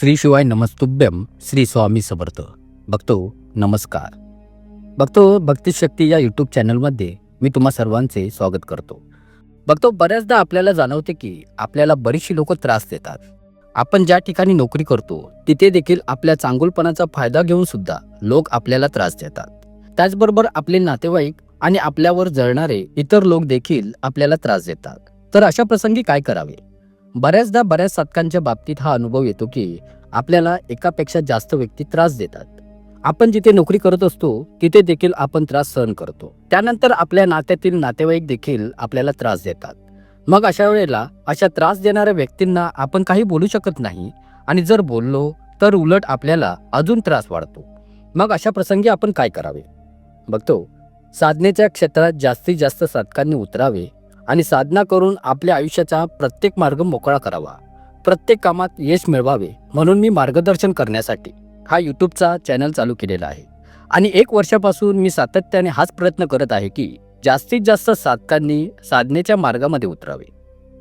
श्री शिवाय नमस्तुभ्यम श्री स्वामी समर्थ. बघतो नमस्कार. बघतो भक्तिशक्ती या यूट्यूब चॅनलमध्ये मी तुम्हा सर्वांचे स्वागत करतो. बघतो बऱ्याचदा आपल्याला जाणवते की आपल्याला बरीचशी लोक त्रास देतात. आपण ज्या ठिकाणी नोकरी करतो तिथे देखील आपल्या चांगुलपणाचा फायदा घेऊन सुद्धा लोक आपल्याला त्रास देतात. त्याचबरोबर आपले नातेवाईक आणि आपल्यावर जळणारे इतर लोक देखील आपल्याला त्रास देतात. तर अशा प्रसंगी काय करावे? बऱ्याचदा बऱ्याच साधकांच्या बाबतीत हा अनुभव येतो की आपल्याला एकापेक्षा जास्त व्यक्ती त्रास देतात. आपण जिथे नोकरी करत असतो तिथे देखील आपण त्रास सहन करतो. त्यानंतर आपल्या नात्यातील नातेवाईक देखील आपल्याला त्रास देतात. मग अशा वेळेला अशा त्रास देणाऱ्या व्यक्तींना आपण काही बोलू शकत नाही आणि जर बोललो तर उलट आपल्याला अजून त्रास वाढतो. मग अशा प्रसंगी आपण काय करावे? बघतो. साधनेच्या क्षेत्रात जास्तीत जास्त साधकांनी उतरावे आणि साधना करून आपल्या आयुष्याचा प्रत्येक मार्ग मोकळा करावा. प्रत्येक कामात यश मिळवावे म्हणून मी मार्गदर्शन करण्यासाठी हा यूट्यूबचा चॅनल चालू केलेला आहे. आणि एक वर्षापासून मी सातत्याने हाच प्रयत्न करत आहे की जास्तीत जास्त साधकांनी साधनेच्या मार्गामध्ये उतरावे.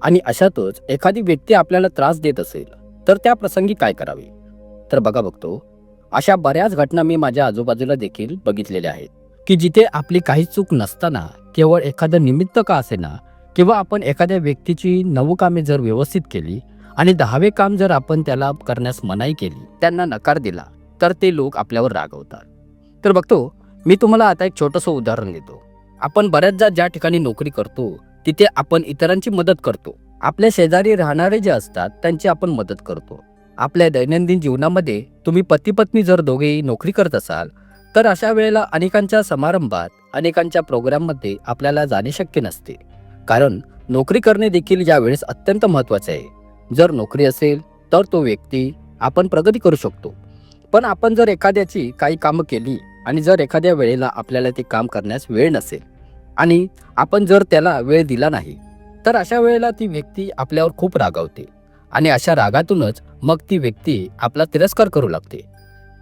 आणि अशातच एखादी व्यक्ती आपल्याला त्रास देत असेल तर त्या प्रसंगी काय करावे? तर बघा बघतो अशा बऱ्याच घटना मी माझ्या आजूबाजूला देखील बघितलेल्या आहेत की जिथे आपली काही चूक नसताना केवळ एखादं निमित्त का असेना किंवा आपण एखाद्या व्यक्तीची नऊ कामे जर व्यवस्थित केली आणि दहावे काम जर आपण त्याला करण्यास मनाई केली त्यांना नकार दिला तर ते लोक आपल्यावर रागवतात. तर बघतो मी तुम्हाला आता एक छोटंसं उदाहरण देतो. आपण बऱ्याचदा ज्या ठिकाणी नोकरी करतो तिथे आपण इतरांची मदत करतो. आपल्या शेजारी राहणारे जे असतात त्यांची आपण मदत करतो. आपल्या दैनंदिन जीवनामध्ये तुम्ही पती पत्नी जर दोघेही नोकरी करत असाल तर अशा वेळेला अनेकांच्या समारंभात अनेकांच्या प्रोग्राममध्ये आपल्याला जाणे शक्य नसते. कारण नोकरी करणे देखील यावेळेस अत्यंत महत्त्वाचे आहे. जर नोकरी असेल तर तो व्यक्ती आपण प्रगती करू शकतो. पण आपण जर एखाद्याची काही कामं केली आणि जर एखाद्या वेळेला आपल्याला ते काम करण्यास वेळ नसेल आणि आपण जर त्याला वेळ दिला नाही तर अशा वेळेला ती व्यक्ती आपल्यावर खूप रागावते आणि अशा रागातूनच मग ती व्यक्ती आपला तिरस्कार करू लागते.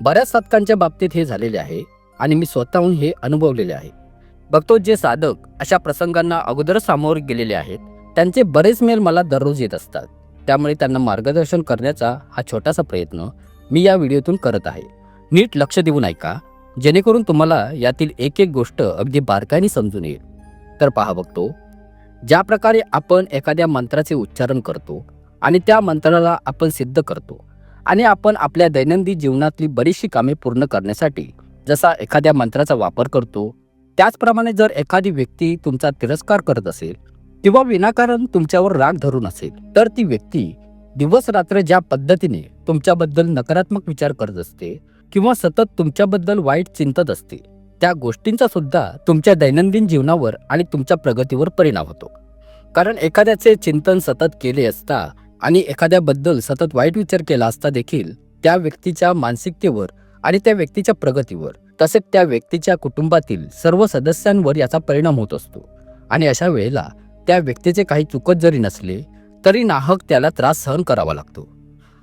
बऱ्याच शतकांच्या बाबतीत हे झालेले आहे आणि मी स्वतःहून हे अनुभवलेले आहे. बघतो जे साधक अशा प्रसंगांना अगोदरच सामोरे गेलेले आहेत. त्यांचे बरेच मेल मला दररोज येत असतात. त्यामुळे त्यांना मार्गदर्शन करण्याचा हा छोटासा प्रयत्न मी या व्हिडिओतून करत आहे. नीट लक्ष देऊन ऐका. जेणेकरून तुम्हाला यातील एक एक गोष्ट अगदी बारकाईने समजून येईल. तर पहा बघतो ज्या प्रकारे आपण एखाद्या मंत्राचे उच्चारण करतो आणि त्या मंत्राला आपण सिद्ध करतो आणि आपण आपल्या दैनंदिन जीवनातली बरीचशी कामे पूर्ण करण्यासाठी जसा एखाद्या मंत्राचा वापर करतो त्याचप्रमाणे जर एखादी व्यक्ती तुमचा तिरस्कार करत असेल किंवा विनाकारण तुमच्यावर राग धरून असेल तर ती व्यक्ती दिवस रात्र ज्या पद्धतीने तुमच्याबद्दल नकारात्मक विचार करत असते किंवा सतत तुमच्याबद्दल वाईट चिंतत असते त्या गोष्टींचा सुद्धा तुमच्या दैनंदिन जीवनावर आणि तुमच्या प्रगतीवर परिणाम होतो. कारण एखाद्याचे चिंतन सतत केले असता आणि एखाद्याबद्दल सतत वाईट विचार केला असता देखील त्या व्यक्तीच्या मानसिकतेवर आणि त्या व्यक्तीच्या प्रगतीवर तसेच त्या व्यक्तीच्या कुटुंबातील सर्व सदस्यांवर याचा परिणाम होत असतो. आणि अशा वेळेला त्या व्यक्तीचे काही चुकत जरी नसले तरी नाहक त्याला त्रास सहन करावा लागतो.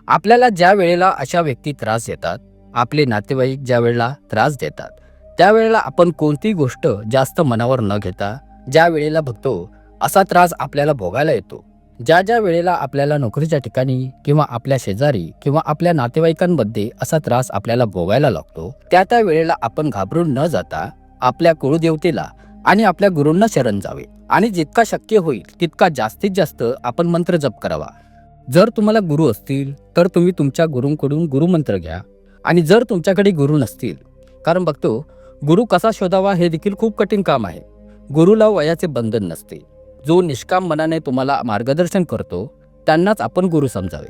आपल्याला ज्या वेळेला अशा व्यक्ती त्रास देतात आपले नातेवाईक ज्या वेळेला त्रास देतात त्यावेळेला आपण कोणतीही गोष्ट जास्त मनावर न घेता ज्या वेळेला बघतो असा त्रास आपल्याला भोगायला येतो ज्या ज्या वेळेला आपल्याला नोकरीच्या ठिकाणी किंवा आपल्या शेजारी किंवा आपल्या नातेवाईकांमध्ये असा त्रास आपल्याला भोगायला लागतो त्या त्या वेळेला आपण घाबरून न जाता आपल्या कुळदेवतेला आणि आपल्या गुरूंना शरण जावे. आणि जितका शक्य होईल तितका जास्तीत जास्त आपण मंत्र जप करावा. जर तुम्हाला गुरु असतील तर तुम्ही तुमच्या गुरूंकडून गुरुमंत्र घ्या. आणि जर तुमच्याकडे गुरु नसतील कारण बघतो गुरु कसा शोधावा हे देखील खूप कठीण काम आहे. गुरुला वयाचे बंधन नसते. जो निष्काम मनाने तुम्हाला मार्गदर्शन करतो त्यांनाच आपण गुरु समजावे.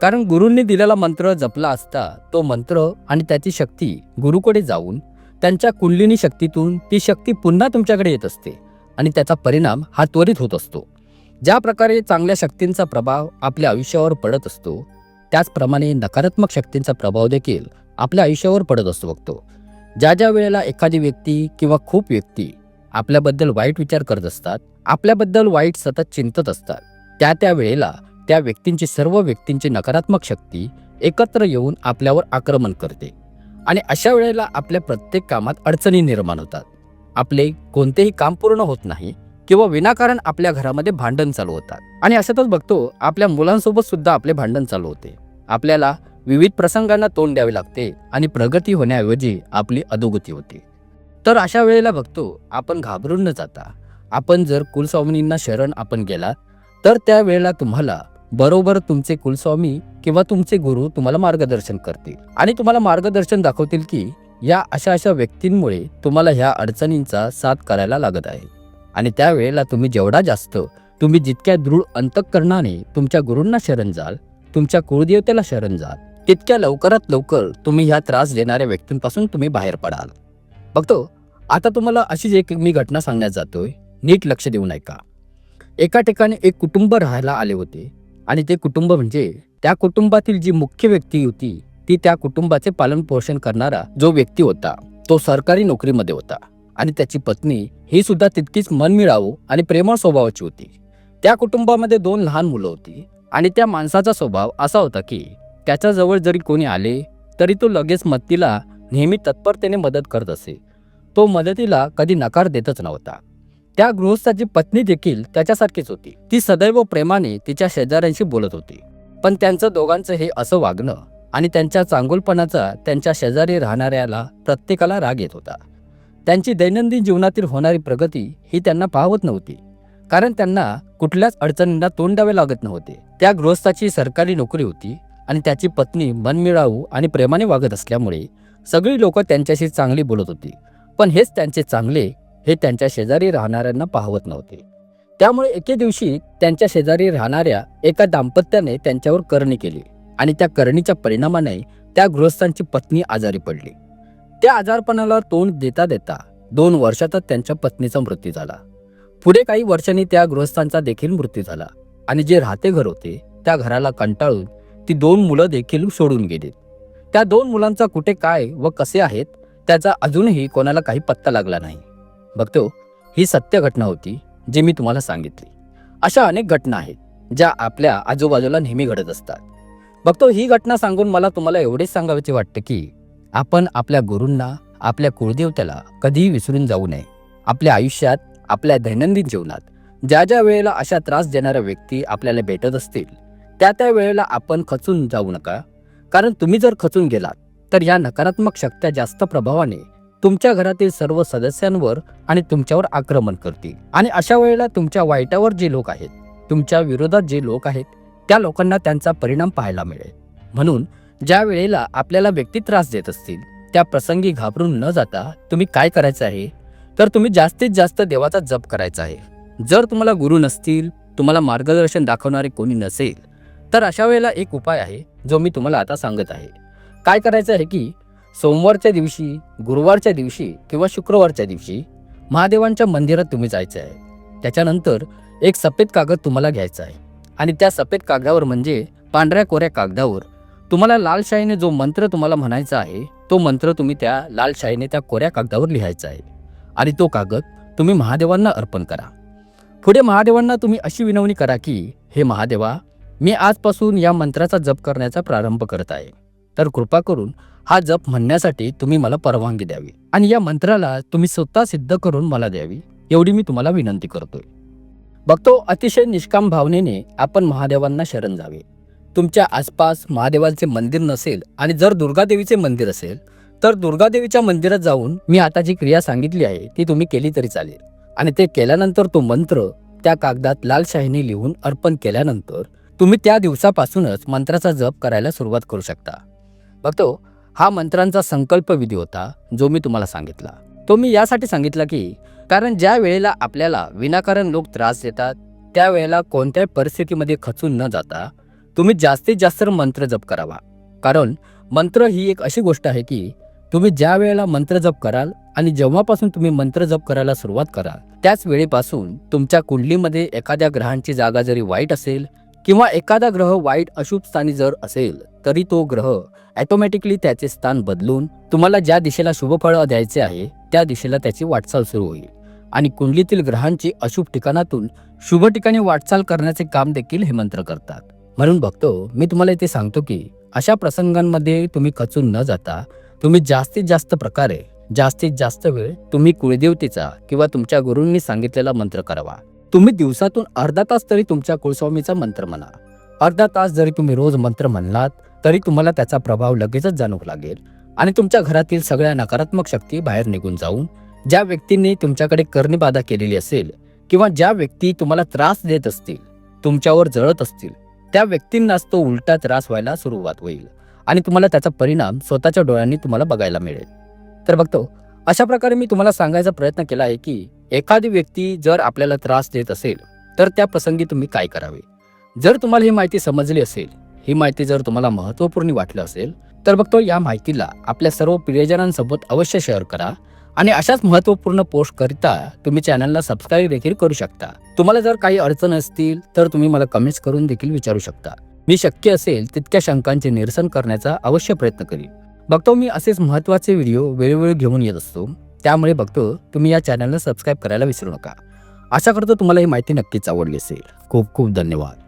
कारण गुरूंनी दिलेला मंत्र जपला असता तो मंत्र आणि त्याची शक्ती गुरुकडे जाऊन त्यांच्या कुंडलिनी शक्तीतून ती शक्ती पुन्हा तुमच्याकडे येत असते आणि त्याचा परिणाम हा त्वरित होत असतो. ज्या प्रकारे चांगल्या शक्तींचा प्रभाव आपल्या आयुष्यावर पडत असतो त्याचप्रमाणे नकारात्मक शक्तींचा प्रभाव देखील आपल्या आयुष्यावर पडत असतो बघतो ज्या ज्या वेळेला एखादी व्यक्ती किंवा खूप व्यक्ती आपल्याबद्दल वाईट विचार करत असतात आपल्याबद्दल वाईट सतत चिंतत असतात. त्या त्या वेळेला त्या व्यक्तींची सर्व व्यक्तींची नकारात्मक शक्ती एकत्र येऊन आपल्यावर आक्रमण करते. आणि अशा वेळेला आपल्या प्रत्येक कामात अडचणी निर्माण होतात. आपले कोणतेही काम पूर्ण होत नाही किंवा विनाकारण आपल्या घरामध्ये भांडण चालू होतात. आणि अशातच बघतो आपल्या मुलांसोबत सुद्धा आपले भांडण चालू होते. आपल्याला विविध प्रसंगांना तोंड द्यावे लागते आणि प्रगती होण्याऐवजी आपली अधोगती होते. तर अशा वेळेला बघतो आपण घाबरून न जाता आपण जर कुलस्वामींना शरण आपण गेला तर त्यावेळेला तुम्हाला बरोबर तुमचे कुलस्वामी किंवा तुमचे गुरु तुम्हाला मार्गदर्शन करतील. आणि तुम्हाला मार्गदर्शन दाखवतील की या अशा अशा व्यक्तींमुळे तुम्हाला ह्या अडचणींचा साथ करायला लागत आहे. आणि त्यावेळेला तुम्ही जेवढा जास्त तुम्ही जितक्या दृढ अंतकरणाने तुमच्या गुरूंना शरण जाल तुमच्या कुळदेवतेला शरण जाल तितक्या लवकरात लवकर तुम्ही ह्या त्रास देणाऱ्या व्यक्तींपासून तुम्ही बाहेर पडाल. बघतो आता तुम्हाला अशीच एक मी घटना सांगण्यात जातोय. नीट लक्ष देऊ ऐका एका ठिकाणी एक कुटुंब राहायला आले होते आणि ते कुटुंब म्हणजे त्या कुटुंबातील जी मुख्य व्यक्ती होती ती त्या कुटुंबाचे पालन पोषण करणारा जो व्यक्ती होता तो सरकारी नोकरीमध्ये होता आणि त्याची पत्नी ही सुद्धा तितकीच मनमिळावू आणि प्रेमळ स्वभावाची होती. त्या कुटुंबामध्ये दोन लहान मुलं होती आणि त्या माणसाचा स्वभाव असा होता की त्याच्याजवळ जरी कोणी आले तरी तो लगेच मदतीला नेहमी तत्परतेने मदत करत असे. तो मदतीला कधी नकार देतच नव्हता. त्या गृहस्थाची पत्नी देखील त्याच्यासारखीच होती. ती सदैव प्रेमाने तिच्या शेजाऱ्यांशी बोलत होती. पण त्यांचं दोघांचं हे असं वागणं आणि त्यांच्या चांगुलपणाचा त्यांच्या शेजारी राहणाऱ्याला प्रत्येकाला राग येत होता. त्यांची दैनंदिन जीवनातील होणारी प्रगती ही त्यांना पाहवत नव्हती. कारण त्यांना कुठल्याच अडचणींना तोंड द्यावे लागत नव्हते. त्या गृहस्थाची सरकारी नोकरी होती आणि त्याची पत्नी मनमिळावू आणि प्रेमाने वागत असल्यामुळे सगळी लोक त्यांच्याशी चांगली बोलत होती. पण हेच त्यांचे चांगले हे त्यांच्या शेजारी राहणाऱ्यांना पाहवत नव्हते. त्यामुळे एके दिवशी त्यांच्या शेजारी राहणाऱ्या एका दाम्पत्याने त्यांच्यावर करणी केली आणि त्या करणीच्या परिणामाने त्या गृहस्थांची पत्नी आजारी पडली. त्या आजारपणाला तोंड देता देता दोन वर्षातच त्यांच्या पत्नीचा मृत्यू झाला. पुढे काही वर्षांनी त्या गृहस्थांचा देखील मृत्यू झाला आणि जे राहते घर होते त्या घराला कंटाळून ती दोन मुलं देखील सोडून गेली. त्या दोन मुलांचा कुठे काय व कसे आहेत त्याचा अजूनही कोणाला काही पत्ता लागला नाही. बघतो ही सत्य घटना होती जी मी तुम्हाला सांगितली. अशा अनेक घटना आहेत ज्या आपल्या आजूबाजूला नेहमी घडत असतात. बघतो ही घटना सांगून मला तुम्हाला एवढेच सांगावेचे वाटते की आपण आपल्या गुरूंना आपल्या कुळदेवत्याला कधीही विसरून जाऊ नये. आपल्या आयुष्यात आपल्या दैनंदिन जीवनात ज्या ज्या वेळेला अशा त्रास देणाऱ्या व्यक्ती आपल्याला भेटत असतील त्या त्या वेळेला आपण खचून जाऊ नका. कारण तुम्ही जर खचून गेलात तर या नकारात्मक शक्त्या जास्त प्रभावाने तुमच्या घरातील सर्व सदस्यांवर आणि तुमच्यावर आक्रमण करतील. आणि अशा वेळेला तुमच्या वाईटावर जे लोक आहेत तुमच्या विरोधात जे लोक आहेत त्या लोकांना त्यांचा परिणाम पाहायला मिळेल. म्हणून ज्या वेळेला आपल्याला व्यक्ती त्रास देत असतील त्या प्रसंगी घाबरून न जाता तुम्ही काय करायचं आहे? तर तुम्ही जास्तीत जास्त देवाचा जप करायचा आहे. जर तुम्हाला गुरु नसतील तुम्हाला मार्गदर्शन दाखवणारे कोणी नसेल तर अशा वेळेला एक उपाय आहे जो मी तुम्हाला आता सांगत आहे. काय करायचं आहे की सोमवारच्या दिवशी गुरुवारच्या दिवशी किंवा शुक्रवारच्या दिवशी महादेवांच्या मंदिरात तुम्ही जायचं आहे. त्याच्यानंतर एक सफेद कागद तुम्हाला घ्यायचा आहे. आणि त्या सफेद कागदावर म्हणजे पांढऱ्या कोऱ्या कागदावर तुम्हाला लालशाहीने जो मंत्र तुम्हाला म्हणायचा आहे तो मंत्र तुम्ही त्या लालशाहीने त्या कोऱ्या कागदावर लिहायचा आहे. आणि तो कागद तुम्ही महादेवांना अर्पण करा. पुढे महादेवांना तुम्ही अशी विनवणी करा की हे महादेवा मी आजपासून या मंत्राचा जप करण्याचा प्रारंभ करत आहे. तर कृपा करून हा जप म्हणण्यासाठी तुम्ही मला परवानगी द्यावी. आणि या मंत्राला तुम्ही स्वतः सिद्ध करून मला द्यावी. एवढी मी तुम्हाला विनंती करतोय. बघतो अतिशय निष्काम भावनेने आपण महादेवांना शरण जावे. तुमच्या आसपास महादेवांचे मंदिर नसेल आणि जर दुर्गादेवीचे मंदिर असेल तर दुर्गादेवीच्या मंदिरात जाऊन मी आता जी क्रिया सांगितली आहे ती तुम्ही केली तरी चालेल. आणि ते केल्यानंतर तो मंत्र त्या कागदात लाल शाहीने लिहून अर्पण केल्यानंतर तुम्ही त्या दिवसापासूनच मंत्राचा जप करायला सुरुवात करू शकता. बघतो हा मंत्रांचा संकल्प विधी होता जो मी तुम्हाला सांगितला. तो मी यासाठी सांगितला की कारण ज्या वेळेला आपल्याला विनाकारण लोक त्रास देतात त्यावेळेला कोणत्याही परिस्थितीमध्ये खचून न जाता तुम्ही जास्तीत जास्त मंत्र जप करावा. कारण मंत्र ही एक अशी गोष्ट आहे की तुम्ही ज्या वेळेला मंत्र जप कराल आणि जेव्हापासून तुम्ही मंत्र जप करायला सुरुवात कराल त्याच वेळेपासून तुमच्या कुंडलीमध्ये एखाद्या ग्रहांची जागा जरी वाईट असेल किंवा एखादा ग्रह वाईट अशुभ स्थानी जर असेल तरी तो ग्रह ॲटोमॅटिकली त्याचे स्थान बदलून तुम्हाला ज्या दिशेला शुभफळ द्यायचे आहे त्या दिशेला त्याची वाटचाल सुरू होईल. आणि कुंडलीतील ग्रहांची अशुभ ठिकाणातून शुभ ठिकाणी वाटचाल करण्याचे काम देखील हे मंत्र करतात. म्हणून बघतो मी तुम्हाला इथे सांगतो की अशा प्रसंगांमध्ये तुम्ही खचून न जाता तुम्ही जास्तीत जास्त प्रकारे जास्तीत जास्त वेळ तुम्ही कुळदेवतेचा किंवा तुमच्या गुरूंनी सांगितलेला मंत्र करावा. तुम्ही दिवसातून अर्धा तास तरी तुमच्या कुळस्वामीचा मंत्र म्हणा. अर्धा तास जरी तुम्ही रोज मंत्र म्हणलात तरी तुम्हाला त्याचा प्रभाव लगेचच जाणवू लागेल. आणि तुमच्या घरातील सगळ्या नकारात्मक शक्ती बाहेर निघून जाऊन ज्या व्यक्तींनी तुमच्याकडे कर्णबाधा केलेली असेल किंवा ज्या व्यक्ती तुम्हाला त्रास देत असतील तुमच्यावर जळत असतील त्या व्यक्तींनाच तो उलटा त्रास व्हायला सुरुवात होईल आणि तुम्हाला त्याचा परिणाम स्वतःच्या डोळ्यांनी तुम्हाला बघायला मिळेल. तर बघतो अशा प्रकारे मी तुम्हाला सांगायचा प्रयत्न केला आहे की एखादी व्यक्ती जर आपल्याला त्रास देत असेल तर त्या प्रसंगी तुम्ही काय करावे? जर तुम्हाला ही माहिती समजली असेल ही माहिती जर तुम्हाला महत्त्वपूर्ण वाटलं असेल तर बघतो या माहितीला आपल्या सर्व प्रियजनांसोबत अवश्य शेअर करा आणि अशाच महत्त्वपूर्ण पोस्ट करिता तुम्ही चॅनलला सबस्क्राईब देखील करू शकता. तुम्हाला जर काही अडचण असतील तर तुम्ही मला कमेंट्स करून देखील विचारू शकता. मी शक्य असेल तितक्या शंकांचे निरसन करण्याचा अवश्य प्रयत्न करीन. बघतो मी असेच महत्त्वाचे व्हिडिओ वेळोवेळी घेऊन येत असतो. त्यामुळे बघतो तुम्ही या चॅनलला सबस्क्राईब करायला विसरू नका. आशा करतो तुम्हाला ही माहिती नक्कीच आवडली असेल. खूप खूप धन्यवाद.